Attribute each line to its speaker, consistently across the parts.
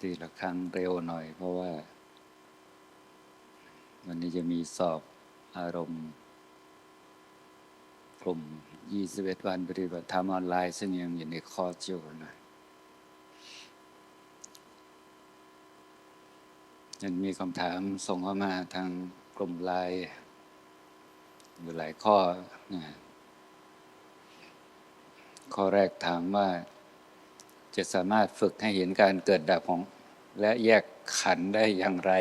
Speaker 1: ตีละครั้งเร็วหน่อย เพราะว่า วันนี้จะมีสอบอารมณ์กลุ่ม 21 วันปฏิบัติธรรมออนไลน์ ซึ่งยังอยู่ในคอร์สอยู่นะยังมีคำถามส่งเข้ามาทางกลุ่มไลน์อยู่หลายข้อนะข้อแรกถามว่า จะสามารถฝึกให้เห็นการเกิดดับของ และแยกขันได้อย่างไร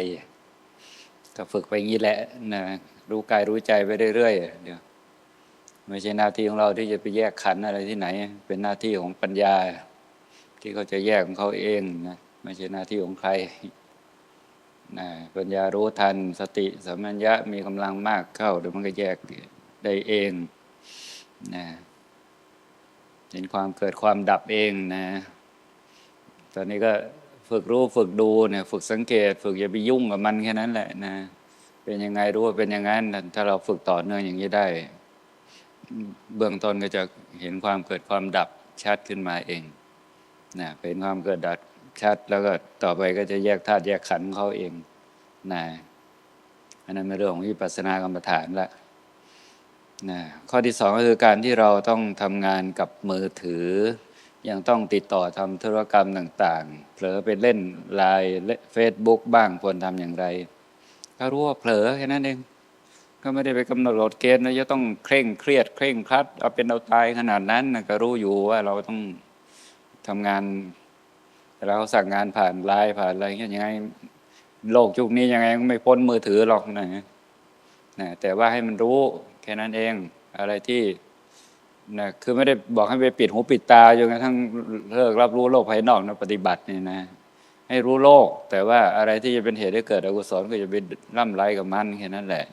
Speaker 1: ก็ฝึกไปงี้แหละนะรู้กายรู้ใจไปเรื่อยๆเดี๋ยวไม่ใช่หน้าที่ของเราที่จะไปแยกขันอะไรที่ไหน เป็นหน้าที่ของปัญญา ที่เขาจะแยกของเขาเองนะไม่ใช่หน้าที่ของใครนะปัญญารู้ทันสติสัมมัญญะมีกำลังมากเข้าเดี๋ยวมันก็แยกได้เองนะเห็นความเกิดความดับเองนะ ตอนนี้ก็ฝึกรู้ฝึกดูเนี่ย ฝึกสังเกต ฝึกอย่าไปยุ่งกับมันแค่นั้นแหละนะ เป็นยังไงรู้ว่าเป็นอย่างนั้นถ้าเราฝึกต่อเนื่องอย่างนี้ได้ เบื้องต้นก็จะเห็นความเกิดความดับชัดขึ้นมาเองนะเป็นความเกิดดับชัดแล้วก็ต่อไปก็จะแยกธาตุแยกขันธ์เขาเองนะอันนั้นเป็นเรื่องของวิปัสสนากรรมฐานละนะข้อที่สองก็คือการที่เราต้องทำงานกับมือถือ ยังต้องติดต่อทำธุรกรรมต่างๆ เผลอไปเล่นไลน์เฟซบุ๊กบ้างควรทำอย่างไร ก็รู้ว่าเผลอแค่นั้นเองก็ไม่ได้ไปกำหนดกฎเกณฑ์นะจะต้องเคร่งเครียด เคร่งครัดเอาเป็นเอาตายขนาดนั้นนะก็รู้อยู่ว่าเราต้องทำงานเราสั่งงานผ่านไลน์ผ่านอะไรเงี้ยยังไง โลกยุคนี้ยังไงก็ไม่พ้นมือถือหรอกนะนะแต่ว่าให้มันรู้แค่นั้นเองอะไรที่ นะคือไม่ได้บอกให้ไปปิดหูปิดตาจนกระทั่งเลิกรับรู้โลกภายนอกนะปฏิบัตินี่นะ ให้รู้โลก แต่ว่าอะไรที่จะเป็นเหตุให้เกิดอกุศลก็จะไปร่ำไรกับมันแค่นั้นแหละ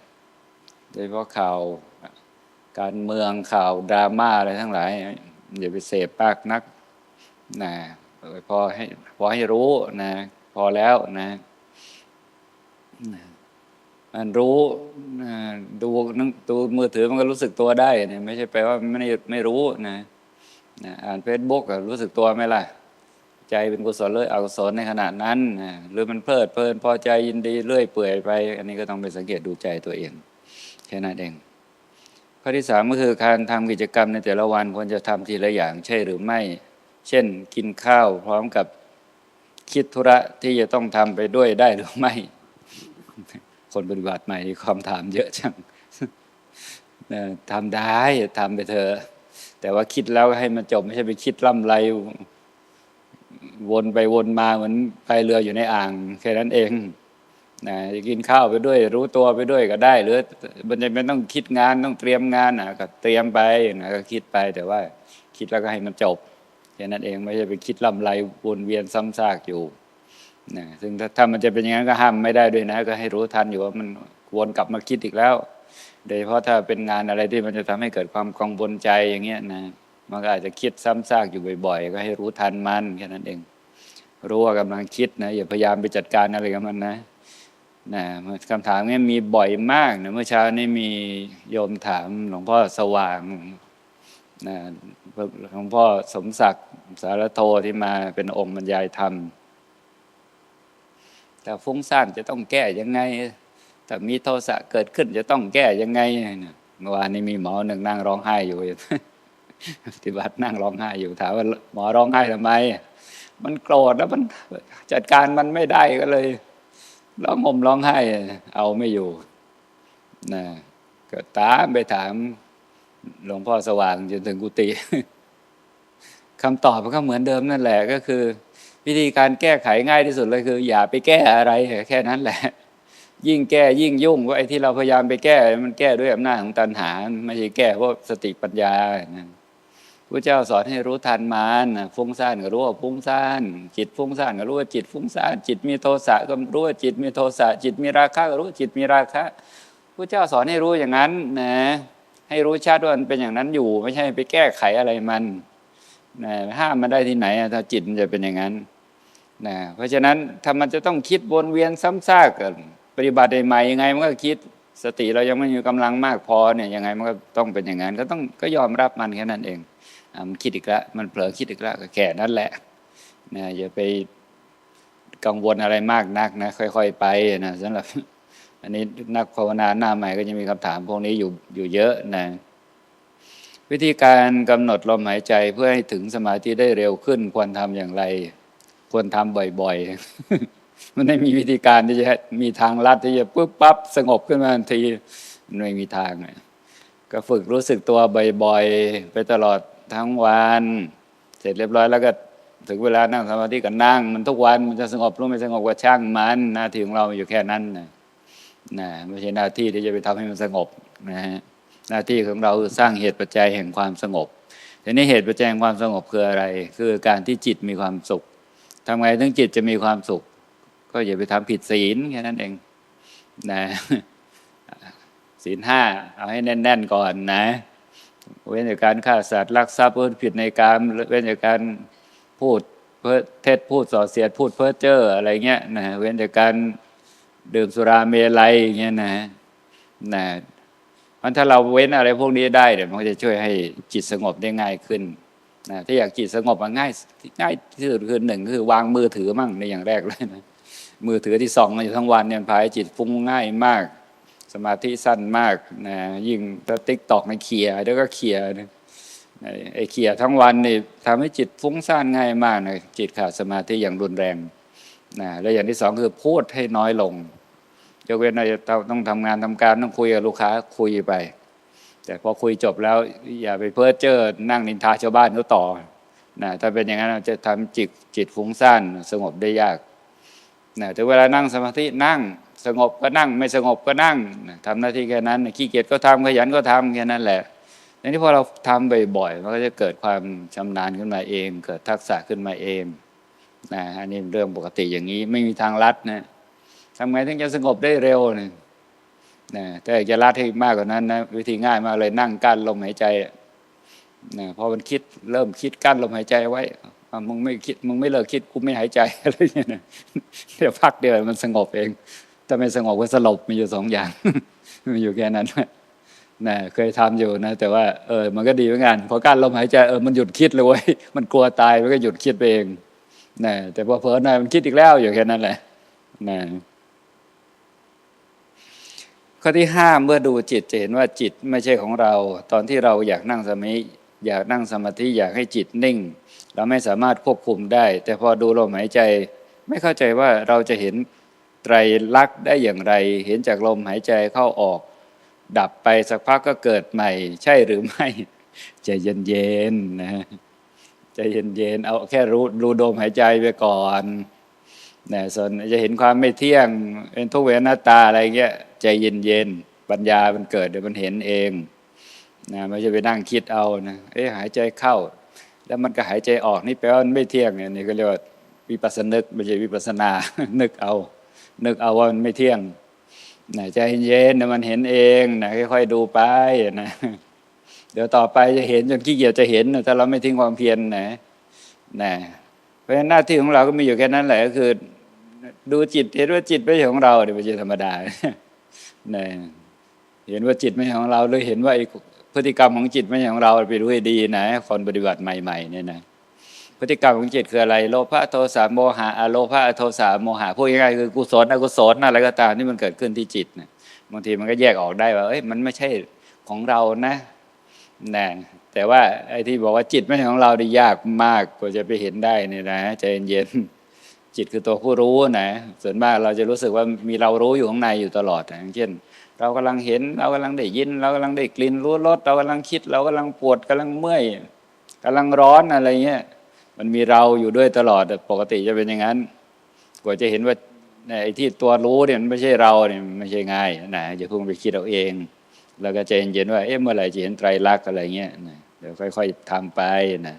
Speaker 1: โดยเฉพาะข่าวการเมืองข่าวดราม่าอะไรทั้งหลายอย่าไปเสพปากนักนะพอให้พอให้รู้นะ พอแล้วนะ รู้ดูนั่งดูมือถือมันก็รู้สึกตัวได้เนี่ยไม่ใช่แปลว่าไม่ไม่รู้นะนะอ่านเฟซบุ๊กรู้สึกตัวไหมล่ะ ใจเป็นกุศลเลยอกุศลในขณะนั้นนะหรือมันเพลิดเพลินพอใจยินดีเรื่อยเปื่อยไป อันนี้ก็ต้องไปสังเกตดูใจตัวเองแค่นั้นเองข้อที่สามก็คือการทำกิจกรรมในแต่ละวันควรจะทำทีละอย่าง ใช่หรือไม่ เช่น กินข้าว พร้อมกับคิดธุระที่จะต้องทำไปด้วยได้หรือไม่ คนปฏิบัติใหม่ความถามเยอะจังทำได้ทำไปเถอะแต่ว่าคิดแล้วให้มันจบไม่ใช่ไปคิดล่ำไรวนไปวนมาเหมือนพายเรืออยู่ในอ่างแค่นั้นเองนะกินข้าวไปด้วย รู้ตัวไปด้วยก็ได้ หรือมันจะไม่ต้องคิดงานต้องเตรียมงานนะก็เตรียมไปนะก็คิดไปแต่ว่า คิดแล้วก็ให้มันจบแค่นั้นเองไม่ใช่ไปคิดลำไรวนเวียนซ้ำซากอยู่ นะซึ่งถ้าถ้ามันจะเป็นอย่างนั้นก็ห้ามไม่ได้ด้วยนะ ก็ให้รู้ทันอยู่ว่ามันวนกลับมาคิดอีกแล้ว โดยเฉพาะถ้าเป็นงานอะไรที่มันจะทำให้เกิดความกังวลใจอย่างเงี้ยนะมันก็อาจจะคิดซ้ำซากอยู่บ่อยๆ ก็ให้รู้ทันมันแค่นั้นเอง รู้ว่ากำลังคิดนะอย่าพยายามไปจัดการอะไรกับมันนะนะคำถามนี้มีบ่อยมากนะเมื่อเช้านี้มีโยมถามหลวงพ่อสว่างนะหลวงพ่อสมศักดิ์สารโทที่มาเป็นองค์บรรยายธรรม แต่ฟุ้งซ่านจะต้องแก้ยังไงแต่มีโทสะเกิดขึ้นจะต้องแก้ยังไงเมื่อวานนี้มีหมอหนึ่งนั่งร้องไห้อยู่ปฏิบัตินั่งร้องไห้อยู่ถามว่าหมอร้องไห้ทำไม มันโกรธแล้วมันจัดการมันไม่ได้ก็เลยร้องห่มร้องไห้ เอาไม่อยู่นะก็ตามไปถามหลวงพ่อสว่างจนถึงกุฏิคำตอบมันก็เหมือนเดิมนั่นแหละก็คือ วิธีการแก้ไขง่ายที่สุดเลยคือ อย่าไปแก้อะไรแค่นั้นแหละ ยิ่งแก้ยิ่งยุ่งว่าไอ้ที่เราพยายามไปแก้มันแก้ด้วยอำนาจของตัณหา ไม่ใช่แก้เพราะสติปัญญานะพระเจ้าสอนให้รู้ทันมันฟุ้งซ่านก็รู้ว่าฟุ้งซ่านจิตฟุ้งซ่านก็รู้ว่าจิตฟุ้งซ่านจิตมีโทสะก็รู้ว่าจิตมีโทสะจิตมีราคะก็รู้ว่าจิตมีราคะพระเจ้าสอนให้รู้อย่างนั้นนะให้รู้ชัดว่ามันเป็นอย่างนั้นอยู่ ไม่ใช่ไปแก้ไขอะไรมันนะห้ามมันได้ที่ไหนถ้าจิตมันจะเป็นอย่างนั้น นะเพราะฉะนั้นถ้ามันจะต้องคิดวนเวียนซ้ำซากปฏิบัติใหม่ยังไงมันก็คิดสติเรายังไม่มีกำลังมากพอเนี่ยยังไงมันก็ต้องเป็นอย่างนั้นก็ต้องก็ยอมรับมันแค่นั้นเองมันคิดอีกแล้วมันเผลอคิดอีกแล้วก็แค่นั้นแหละนะอย่าไปกังวลอะไรมากนักนะค่อย ๆ ไปนะสำหรับ อันนี้นักภาวนาหน้าใหม่ก็จะมีคำถามพวกนี้อยู่อยู่เยอะนะวิธีการกำหนดลมหายใจเพื่อให้ถึงสมาธิได้เร็วขึ้นควรทำอย่างไร ควรทำบ่อยๆ มันไม่มีวิธีการที่จะมีทางลัดที่จะปุ๊บปั๊บสงบขึ้นมาทันทีมันไม่มีทางเลยก็ฝึกรู้สึกตัวบ่อยๆ ไปตลอดทั้งวัน เสร็จเรียบร้อยแล้วก็ถึงเวลานั่งสมาธิก็นั่ง มันทุกวันมันจะสงบรือไม่สงบก็ช่างมันหน้าที่ของเราอยู่แค่นั้นนะนะไม่ใช่หน้าที่ที่จะไปทำให้มันสงบนะฮะหน้าที่ของเราคือสร้างเหตุปัจจัยแห่งความสงบทีนี้เหตุปัจจัยแห่งความสงบคืออะไร คือการที่จิตมีความสุข ทำไงถึงจิตจะมีความสุข ก็อย่าไปทำผิดศีลแค่นั้นเองนะศีลห้าเอาให้แน่น ๆ ก่อนนะ เว้นจากการฆ่าสัตว์ลักทรัพย์พูดผิดในการเว้นจากการพูดเพ้อเท็จพูดส่อเสียดพูดเพ้อเจ้ออะไรเงี้ยนะเว้นจากการดื่มสุราเมลัยอย่างเงี้ยนะนะมันถ้าเราเว้นอะไรพวกนี้ได้เดี๋ยวมันก็จะช่วยให้จิตสงบได้ง่ายขึ้น นะถ้าอยากจิตสงบมันง่ายง่ายที่สุดคือหนึ่งคือวางมือถือมั่งในอย่างแรกเลยนะมือถือที่สองมาอยู่ทั้งวันเนี่ยพาให้จิตฟุ้งง่ายมาก สมาธิสั้นมากนะยิ่งถ้าติ๊กตอกในเคลียแล้วก็เคลียนะไอ้เคลียทั้งวันนี่ทำให้จิตฟุ้งซ่านง่ายมากนะจิตขาดสมาธิอย่างรุนแรงนะแล้วอย่างที่สองคือพูดให้น้อยลงยกเว้นเราจะต้องทำงานทำการต้องคุยกับลูกค้าคุยไป แต่พอคุยจบแล้วอย่าไปเพ้อเจ้อนั่งนินทาชาวบ้านเขาต่อนะถ้าเป็นอย่างนั้นจะทำจิตจิตฟุ้งซ่านสงบได้ยากนะแต่เวลานั่งสมาธินั่งสงบก็นั่ง ไม่สงบก็นั่งทำหน้าที่แค่นั้นขี้เกียจก็ทำขยันก็ทำแค่นั้นแหละในที่พอเราทำบ่อยๆมันก็จะเกิดความชำนาญขึ้นมาเอง เกิดทักษะขึ้นมาเองนะอันนี้เรื่องปกติอย่างนี้ไม่มีทางลัดนะทำไงถึงจะสงบได้เร็วนะ นะแต่จะลัดให้มากกว่านั้นนะวิธีง่ายมากเลยนั่งกั้นลมหายใจนะพอมันคิดเริ่มคิดกั้นลมหายใจไว้มึงไม่คิดมึงไม่เลิกคิดกูไม่หายใจอะไรอย่างเงี้ยนะเดี๋ยวพักเดียวมันสงบเองถ้าไม่สงบก็สลบมีอยู่สองอย่างมีอยู่แค่นั้นนะเคยทำอยู่นะแต่ว่าเออมันก็ดีเหมือนกันพอกั้นลมหายใจเออมันหยุดคิดเลยเว้ยมันกลัวตายมันก็หยุดคิดไปเองนะแต่พอเผลอหน่อยมันคิดอีกแล้วอยู่แค่นั้นแหละนะ ข้อที่ห้าเมื่อดูจิตจะเห็นว่าจิตไม่ใช่ของเรา ตอนที่เราอยากนั่งสมาธิอยากนั่งสมาธิอยากให้จิตนิ่ง เราไม่สามารถควบคุมได้ แต่พอดูลมหายใจ ไม่เข้าใจว่าเราจะเห็นไตรลักษณ์ได้อย่างไร เห็นจากลมหายใจเข้าออก ดับไปสักพักก็เกิดใหม่ ใช่หรือไม่ใจเย็นๆนะใจเย็นๆเอาแค่รู้รู้ลมหายใจไปก่อน นะส่วนจะเห็นความไม่เที่ยงเป็นทุกเวนาตาอะไรเงี้ยใจเย็นๆปัญญามันเกิดเดี๋ยวมันเห็นเองนะไม่ใช่ไปนั่งคิดเอานะเอ๊ะหายใจเข้า แล้วมันก็หายใจออกนี่แปลว่ามันไม่เที่ยงเนี่ยนี่ก็เรียกว่าวิปัสสนึกไม่ใช่วิปัสสนา นึกเอา นึกเอาว่ามันไม่เที่ยงนะใจเย็นนะมันเห็นเองนะค่อยๆดูไปนะเดี๋ยวต่อไปจะเห็นจนขี้เกียจจะเห็นถ้าเราไม่ทิ้งความเพียรนะนะเพราะฉะนั้นหน้าที่ของเราก็มีอยู่แค่นั้นแหละก็คือ ดูจิตเห็นว่าจิตไม่ใช่ของเราเนี่ยไม่ใช่ธรรมดานะเห็นว่าจิตไม่ใช่ของเราหรือเห็นว่าพฤติกรรมของจิตไม่ใช่ของเราไปดูให้ดีนะคนปฏิบัติใหม่ๆเนี่ยนะพฤติกรรมของจิตคืออะไร โลภะโทสะโมหะอโลภะโทสะโมหะพูดง่ายๆคือกุศลอกุศลอะไรก็ตามที่มันเกิดขึ้นที่จิตนะบางทีมันก็แยกออกได้ว่าเอ้ยมันไม่ใช่ของเรานะนะแต่ว่าไอ้ที่บอกว่าจิตไม่ใช่ของเราได้ยากมากกว่าจะไปเห็นได้เนี่ยนะใจเย็นๆ จิตคือตัวผู้รู้นะส่วนมากเราจะรู้สึกว่ามีเรารู้อยู่ข้างในอยู่ตลอดอย่างเช่น เรากำลังเห็นเรากำลังได้ยิน เรากำลังได้กลิ่นรู้รสเรากำลังคิด เรากำลังปวดกำลังเมื่อยกำลังร้อนอะไรเงี้ยมันมีเราอยู่ด้วยตลอดปกติจะเป็นอย่างนั้น กว่าจะเห็นว่าไอ้ที่ตัวรู้เนี่ยมันไม่ใช่เราเนี่ยไม่ใช่ง่ายนะอย่าเพิ่งไปคิดเอาเอง แล้วก็ใจเย็นๆว่าเอ๊ะเมื่อไหร่จะเห็นไตรลักษณ์อะไรเงี้ยนะเดี๋ยวค่อย ๆทำไปนะ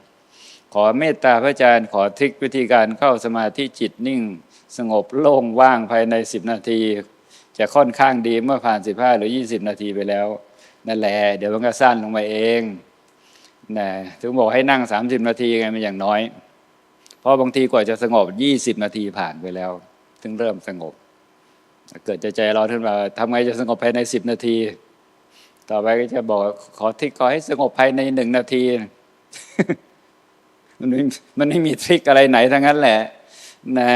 Speaker 1: ขอเมตตาพระอาจารย์ขอทิควิธีการเข้าสมาธิจิตนิ่ง สงบโล่งว่างภายในสิบนาที จะค่อนข้างดีเมื่อผ่านสิบห้าหรือยี่สิบนาทีไปแล้ว นั่นแหละเดี๋ยวมันก็สั้นลงมาเองนะถึงบอกให้นั่งสามสิบนาทีไงมันอย่างน้อย เพราะบางทีกว่าจะสงบยี่สิบนาทีผ่านไปแล้ว ถึงเริ่มสงบ เกิดใจใจเราขึ้นมาทำไงจะสงบภายในสิบนาที ต่อไปก็จะบอกขอทิคขอให้สงบภายในหนึ่งนาที มันไม่มันไม่มีทริคอะไรไหนทั้งนั้นแหละ นะ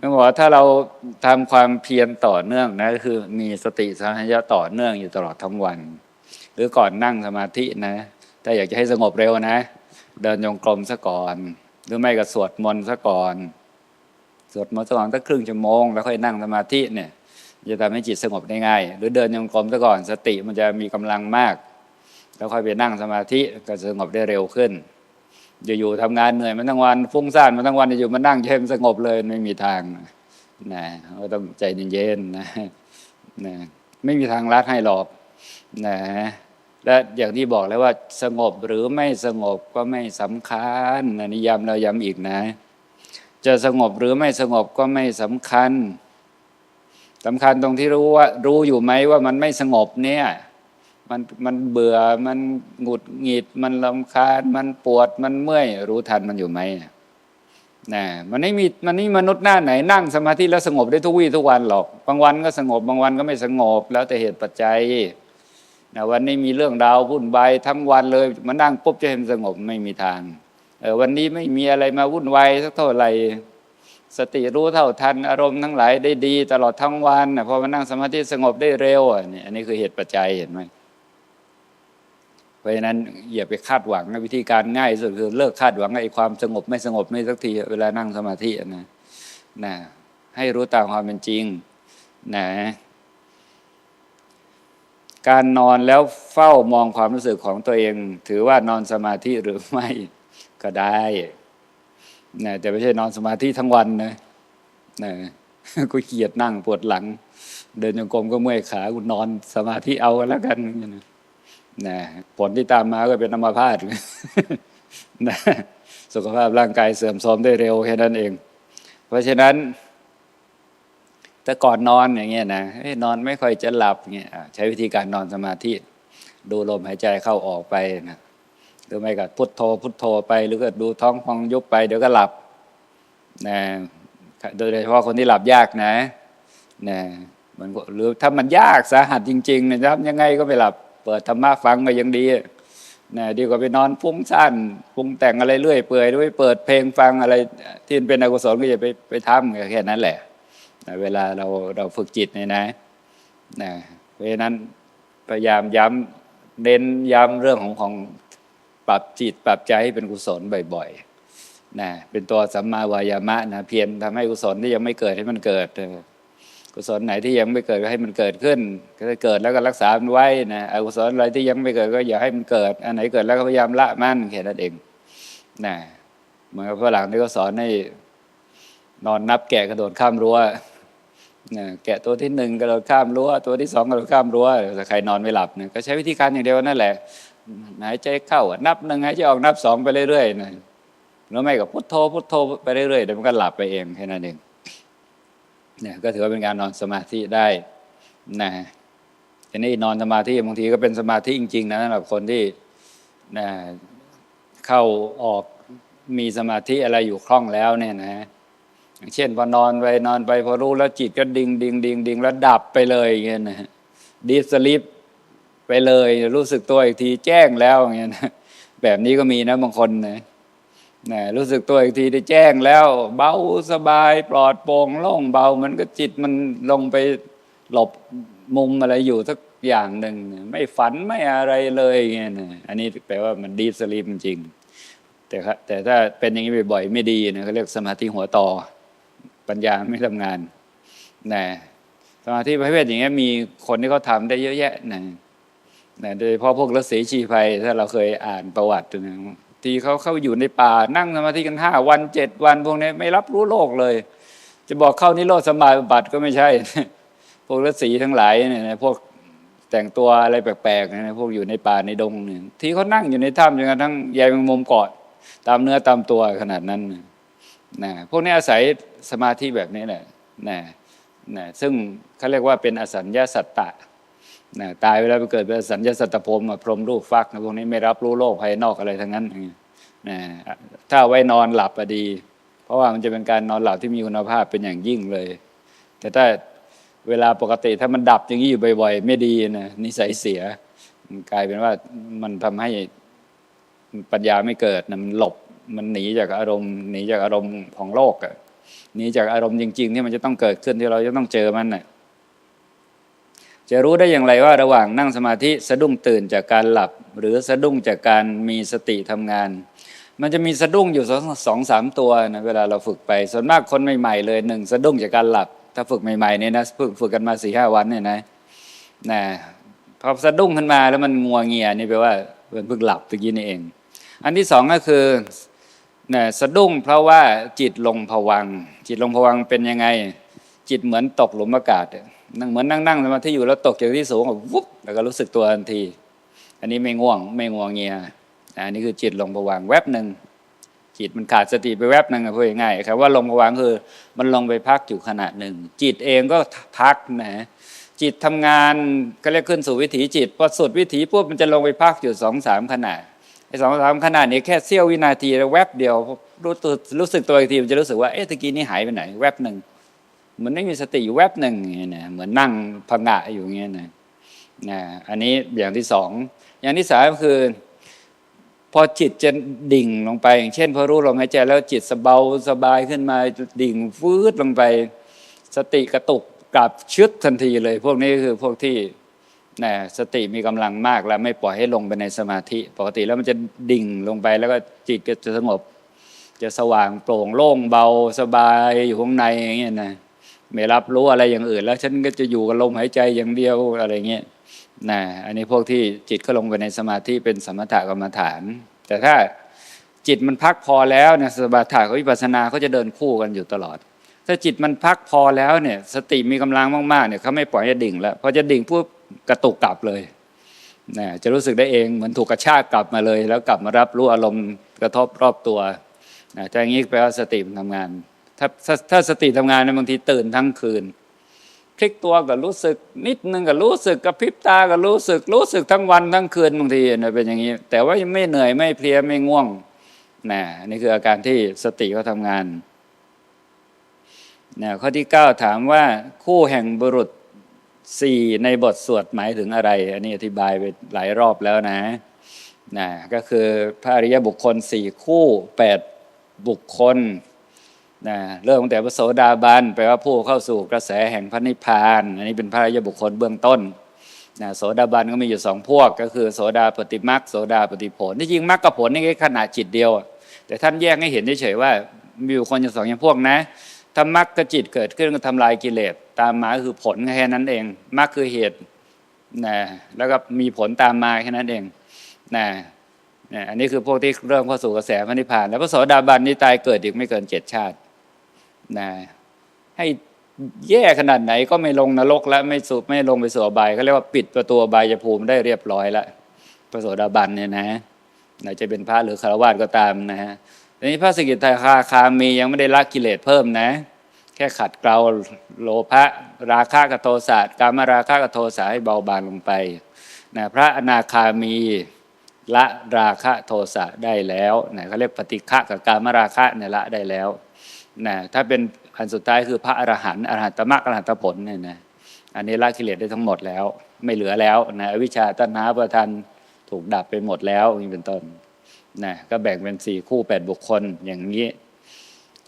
Speaker 1: ก็บอกว่าถ้าเราทำความเพียรต่อเนื่องนะคือมีสติสัมปชัญญะต่อเนื่องอยู่ตลอดทั้งวัน หรือก่อนนั่งสมาธินะถ้าอยากจะให้สงบเร็วนะ เดินจงกรมซะก่อน หรือไม่ก็สวดมนต์ซะก่อนสวดมนต์ซะก่อนสักครึ่งชั่วโมงแล้วค่อยนั่งสมาธิเนี่ย จะทำให้จิตสงบได้ง่ายหรือเดินจงกรมซะก่อน สติมันจะมีกำลังมาก แล้วค่อยไปนั่งสมาธิก็จะสงบได้เร็วขึ้น อยู่ๆทำงานเหนื่อยมันทั้งวันฟุ้งซ่านมันทั้งวันอยู่มานั่งเฉยมันสงบเลยไม่มีทางนะก็ต้องใจเย็นๆนะนะไม่มีทางรัดให้หรอกนะและอย่างที่บอกแล้วว่าสงบหรือไม่สงบก็ไม่สำคัญนะนิยามเราย้ำอีกนะ จะสงบหรือไม่สงบก็ไม่สำคัญสำคัญตรงที่รู้ว่ารู้อยู่ไหมว่ามันไม่สงบเนี่ย มันมันเบื่อมันหงุดหงิด มันลำคาญมันปวดมันเมื่อย รู้ทันมันอยู่ไหมนะมันไม่มีมันนี่มนุษย์หน้าไหนนั่งสมาธิแล้วสงบได้ทุกวี่ทุกวันหรอก บางวันก็สงบบางวันก็ไม่สงบ แล้วแต่เหตุปัจจัยนะวันนี้มีเรื่องราววุ่นวายทั้งวันเลยมานั่งปุ๊บจะเห็นสงบไม่มีทางเออวันนี้ไม่มีอะไรมาวุ่นวายสักเท่าไหร่สติรู้เท่าทันอารมณ์ทั้งหลายได้ดี ตลอดทั้งวันนะพอมานั่งสมาธิสงบได้เร็วอะนี่อันนี้คือเหตุปัจจัยเห็นไหม เพราะฉะนั้นอย่าไปคาดหวังวิธีการง่ายสุดคือเลิกคาดหวังไอ้ความสงบไม่สงบไม่สักทีเวลานั่งสมาธินะนะให้รู้ตามความเป็นจริงนะการนอนแล้วเฝ้ามองความรู้สึกของตัวเอง ถือว่านอนสมาธิหรือไม่ก็ได้นะแต่ไม่ใช่นอนสมาธิทั้งวันนะนะกูเกียดนั่งปวดหลัง เดินจงกรมก็เมื่อยขากูนอนสมาธิเอากันแล้วกันนะ นะผลที่ตามมาก็เป็นอัมาพาตนะสุขภาพร่างกายเสื่อมโทรมได้เร็วแค่นั้นเอง เพราะฉะนั้นถ้าก่อนนอนอย่างเงี้ยนะนอนไม่ค่อยจะหลับเงี้ยใช้วิธีการนอนสมาธิดูลมหายใจเข้าออกไปนะหรือไม่ก็พุทโธพุทโธไป หรือก็ดูท้องพองยุบไป เดี๋ยวก็หลับนะโดยเฉพาะคนที่หลับยากนะนะมันก็หรือถ้ามันยากสาหัสจริงๆนะครับยังไงก็ไม่หลับ เปิดธรรมะฟังก็ยังดีนะดีกว่าไปนอนฟุ้งซ่านปรุงแต่งอะไรเรื่อยเปื่อยด้วยเปิดเพลงฟังอะไรที่เป็นอกุศลก็อย่าไปไปทำแค่นั้นแหละนะเวลาเราเราฝึกจิตเนี่ยนะนะเพราะฉะนั้นพยายามย้ำเน้นย้ำเรื่องของของปรับจิตปรับใจให้เป็นกุศลบ่อยๆนะเป็นตัวสัมมาวายามะนะเพียรทำให้กุศลที่ยังไม่เกิดให้มันเกิดเอ กุศลไหนที่ยังไม่เกิดก็ให้มันเกิดขึ้น ก็จะเกิดแล้วก็รักษามันไว้นะอกุศลอะไรที่ยังไม่เกิดก็อย่าให้มันเกิด อันไหนเกิดแล้วก็พยายามละมันแค่นั้นเองนะเหมือนกับฝรั่งที่เขาสอนให้นอนนับแกะกระโดดข้ามรั้วนะแกะตัวที่หนึ่งกระโดดข้ามรั้วตัวที่สองกระโดดข้ามรั้วแต่ใครนอนไม่หลับเนี่ยก็ใช้วิธีการอย่างเดียวนั่นแหละหายใจเข้านับหนึ่งหายใจออกนับสองไปเรื่อยๆนะแล้วไม่ก็พุทโธพุทโธไปเรื่อยๆเดี๋ยวมันก็หลับไปเองแค่นั้นเอง เนี่ยก็ถือว่าเป็นการนอนสมาธิได้นะทีนี้นอนสมาธิบางทีก็เป็นสมาธิจริง ๆ นะสำหรับคนที่นะเข้าออกมีสมาธิอะไรอยู่คล่องแล้วเนี่ยนะเช่นพอนอนไปนอนไปพอรู้แล้วจิตก็ดิ่งดิ่งดิ่งดิ่งแล้วดับไปเลยอย่างเงี้ยนะดีสลิปไปเลย รู้สึกตัวอีกทีแจ้งแล้วอย่างเงี้ยนะแบบนี้ก็มีนะบางคนนะ นะรู้สึกตัวอีกทีได้แจ้งแล้ว เบาสบายปลอดโปร่งโล่งเบา มันก็จิตมันลงไปหลบมุมอะไรอยู่สักอย่างหนึ่งไม่ฝันไม่อะไรเลยเงี้ยนะอันนี้แปลว่ามันดีสลิปจริง แต่ครับแต่ถ้าเป็นอย่างนี้บ่อยๆไม่ดีนะเขาเรียกสมาธิหัวต่อ ปัญญาไม่ทำงานนะสมาธิประเภทอย่างเงี้ยมีคนที่เขาทำได้เยอะแยะนะนะโดยเฉพาะพวกฤาษีชีภัยถ้าเราเคยอ่านประวัตินะ ทีเขาเข้าอยู่ในป่านั่งสมาธิกันห้าวันเจ็ดวัน พวกนี้ไม่รับรู้โลกเลย จะบอกเข้านิโรธสมาบัติก็ไม่ใช่ พวกฤาษีทั้งหลายเนี่ยพวกแต่งตัวอะไรแปลกๆนะพวกอยู่ในป่าในดงเนี่ยที่เขานั่งอยู่ในถ้ำจนกระทั่งใยแมงมุมเกาะตามเนื้อตามตัวขนาดนั้นนะนะพวกนี้อาศัยสมาธิแบบนี้แหละนะนะซึ่งเขาเรียกว่าเป็นอสัญญาสัตตะ นะตายเวลาไปเกิดเป็นสัญญาสัตตพรมะพรหมรูปฟักนะพวกนี้ไม่รับรู้โลกภายนอกอะไรทั้งนั้นนะถ้าไว้นอนหลับอะดี เพราะว่ามันจะเป็นการนอนหลับที่มีคุณภาพเป็นอย่างยิ่งเลย แต่ถ้าเวลาปกติถ้ามันดับอย่างนี้อยู่บ่อยๆ ไม่ดีนะนิสัยเสียกลายเป็นว่ามันทำให้ปัญญาไม่เกิดนะมันหลบมันหนีจากอารมณ์หนีจากอารมณ์ของโลกอะหนีจากอารมณ์จริง ๆ ที่มันจะต้องเกิดขึ้นที่เราจะต้องเจอมันน่ะ จะรู้ได้อย่างไรว่าระหว่างนั่งสมาธิสะดุ้งตื่นจากการหลับ หรือสะดุ้งจากการมีสติทำงาน มันจะมีสะดุ้งอยู่สองสามตัวนะเวลาเราฝึกไป ส่วนมากคนใหม่ๆเลยหนึ่งสะดุ้งจากการหลับ ถ้าฝึกใหม่ๆเนี่ยนะฝึกฝึกกันมาสี่ห้าวันเนี่ยนะนะพอสะดุ้งขึ้นมาแล้วมันงัวเงียนี่แปลว่ามันเพิ่งหลับตะกี้นี่เอง อันที่สองก็คือนะสะดุ้งเพราะว่าจิตลงผวังจิตลงผวังเป็นยังไง จิตเหมือนตกหลุมอากาศ นั่งเหมือนนั่งนั่งสมาธิอยู่แล้วตกจากที่สูงแบบวุบแล้วก็รู้สึกตัวทันที อันนี้ไม่ง่วงไม่ง่วงเงียอันนี้คือจิตลงผวังแวบหนึ่งจิตมันขาดสติไปแวบหนึ่งพูดง่ายๆครับว่าลงผวังคือมันลงไปพักอยู่ขณะหนึ่ง จิตเองก็พักนะจิตทำงานก็เรียกขึ้นสู่วิถีจิตพอสุดวิถีปุ๊บมันจะลงไปพักอยู่สองสามขณะไอ้สองสามขณะนี้แค่เสี้ยววินาทีแล้วแวบเดียวรู้ตัวรู้สึกตัวอีกทีมันจะรู้สึกว่าเอ๊ะตะกี้นี้หายไปไหน แวบหนึ่ง เหมือนไม่มีสติอยู่แวบหนึ่งอย่างเงี้ยนะเหมือนนั่งพังงะอยู่อย่างเงี้ยนะนะอันนี้อย่างที่สอง อย่างที่สามก็คือ พอจิตจะดิ่งลงไป อย่างเช่น พอรู้ลมหายใจแล้วจิตสบายสบายขึ้นมาดิ่งฟืดลงไป สติกระตุกกลับชึดทันทีเลย พวกนี้คือพวกที่นะสติมีกำลังมากแล้วไม่ปล่อยให้ลงไปในสมาธิ ปกติแล้วมันจะดิ่งลงไปแล้วก็จิตก็จะสงบ จะสว่างโปร่งโล่งเบาสบายอยู่ข้างในอย่างเงี้ยนะ ไม่รับรู้อะไรอย่างอื่น แล้วฉันก็จะอยู่กับลมหายใจอย่างเดียวอะไรเงี้ยนะอันนี้พวกที่จิตก็ลงไปในสมาธิเป็นสมถกรรมฐาน แต่ถ้าจิตมันพักพอแล้วเนี่ยสมถะกับวิปัสสนาเขาจะเดินคู่กันอยู่ตลอด ถ้าจิตมันพักพอแล้วเนี่ย สติมีกำลังมากๆเนี่ยเขาไม่ปล่อยให้ดิ่งแล้วพอจะดิ่งปุ๊บกระตุกกลับเลยนะจะรู้สึกได้เองเหมือนถูกกระชากกลับมาเลย แล้วกลับมารับรู้อารมณ์กระทบรอบตัวนะแต่อย่างนี้แปลว่าสติมันทำงาน ถ้าถ้าถ้าสติทำงานในบางทีตื่นทั้งคืนพลิกตัวก็รู้สึกนิดนึงก็รู้สึกกระพริบตาก็รู้สึกรู้สึกทั้งวันทั้งคืนบางทีเนี่ยเป็นอย่างนี้ แต่ว่ายังไม่เหนื่อยไม่เพลียไม่ง่วงนะนี่คืออาการที่สติเขาทำงานนะข้อที่ 9 ถามว่าคู่แห่งบุรุษสี่ในบทสวดหมายถึงอะไร อันนี้อธิบายไปหลายรอบแล้วนะนะก็คือพระอริยบุคคลสี่คู่แปดบุคคล นะเริ่มตั้งแต่พระโสดาบันแปลว่าผู้เข้าสู่กระแสแห่งพระนิพพานอันนี้เป็นพระยบุคคลเบื้องต้นนะโสดาบันก็มีอยู่สองพวก ก็คือโสดาปฏิมรักโสดาปฏิผลที่จริงมรรคกับผลนี่แค่ขนาดจิตเดียว แต่ท่านแยกให้เห็นเฉยๆว่ามีอยู่คนอยู่สองอย่างพวกนะถ้ามรรคกับจิตเกิดขึ้นก็ทำลายกิเลสตามมาคือผลแค่นั้นเองมรรคคือเหตุนะแล้วก็มีผลตามมาแค่นั้นเองนะนะอันนี้คือพวกที่เริ่มเข้าสู่กระแสพระนิพพาน แล้วพระโสดาบันนี่ตายเกิดอีกไม่เกินเจ็ดชาติ นะให้แย่ขนาดไหนก็ไม่ลงนรกแล้วไม่สูบไม่ลงไปสู่อบายเขาเรียกว่าปิดประตูอบายภูมิได้เรียบร้อยแล้วพระโสดาบันเนี่ยนะไหนจะเป็นพระหรือคารวะก็ตามนะฮะทีนี้พระสกิทาคาคามียังไม่ได้ละกิเลสเพิ่มนะ แค่ขัดเกลาโลภะราคะกับโทสะกามราคะกับโทสะให้เบาบางลงไปนะพระอนาคามีละราคะโทสะได้แล้วนะเขาเรียกปฏิฆะกับกามราคะเนี่ยละได้แล้ว นะถ้าเป็นอันสุดท้ายคือพระอรหันต์อรหัตตมรรคอรหัตผลเนี่ยนะอันนี้ละกิเลสได้ทั้งหมดแล้ว ไม่เหลือแล้วนะวิชาตัณหาประทันถูกดับไปหมดแล้วนี้เป็นต้นนะก็แบ่งเป็นสี่คู่แปดบุคคลอย่างนี้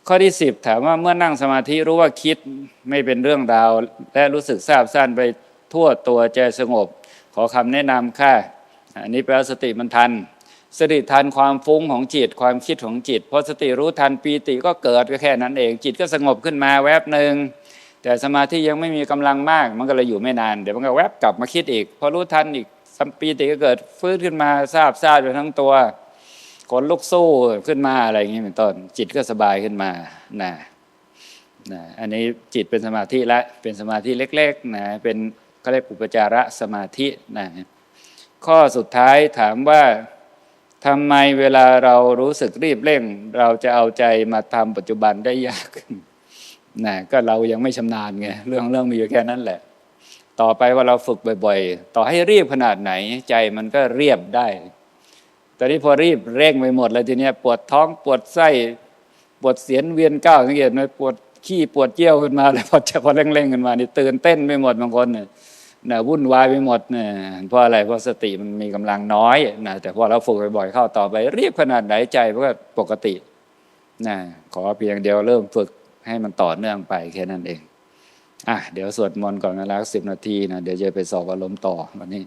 Speaker 1: ข้อที่สิบถามว่าเมื่อนั่งสมาธิรู้ว่าคิดไม่เป็นเรื่องราว และรู้สึกทราบสั้นไปทั่วตัวใจสงบ ขอคำแนะนำค่ะอันนี้แปลว่าสติมันทัน สติทันความฟุ้งของจิตความคิดของจิตพอสติรู้ทันปีติก็เกิดก็แค่นั้นเอง จิตก็สงบขึ้นมาแวบหนึ่งแต่สมาธิยังไม่มีกำลังมาก มันก็เลยอยู่ไม่นาน เดี๋ยวมันก็แวบกลับมาคิดอีก พอรู้ทันอีกสัมปีติก็เกิดฟื้นขึ้นมาทราบทราบไปทั้งตัวขนลุกสู้ขึ้นมาอะไรอย่างนี้เป็นต้นจิตก็สบายขึ้นมานะนะอันนี้จิตเป็นสมาธิละเป็นสมาธิเล็กๆนะเป็นก็เรียกอุปจารสมาธินะข้อสุดท้ายถามว่า ทำไมเวลาเรารู้สึกรีบเร่ง เราจะเอาใจมาทำปัจจุบันได้ยากนะก็เรายังไม่ชำนาญไงเรื่องเรื่องมีอยู่แค่นั้นแหละ ต่อไปว่าเราฝึกบ่อย ๆ ต่อให้รีบขนาดไหน ใจมันก็เรียบได้ตอนนี้พอรีบเร่งไปหมดเลยทีเนี้ยปวดท้องปวดไส้ปวดเสียนเวียนก้าวสังเกตไหมปวดขี้ปวดเจี้ยวขึ้นมาแล้วพอจะพอเร่งๆขึ้นมานี่ตื่นเต้นไปหมดบางคนเนี่ย นะวุ่นวายไปหมดเนี่ยเพราะอะไรเพราะสติมันมีกำลังน้อยนะแต่พอเราฝึกบ่อยๆเข้าต่อไปเรียบขนาดไหนใจมันก็ปกตินะขอเพียงเดียวเริ่มฝึกให้มันต่อเนื่องไปแค่นั้นเองอะเดี๋ยวสวดมนต์ก่อนเวลาสิบนาทีนะเดี๋ยวจะไปสอบอารมณ์ต่อวันนี้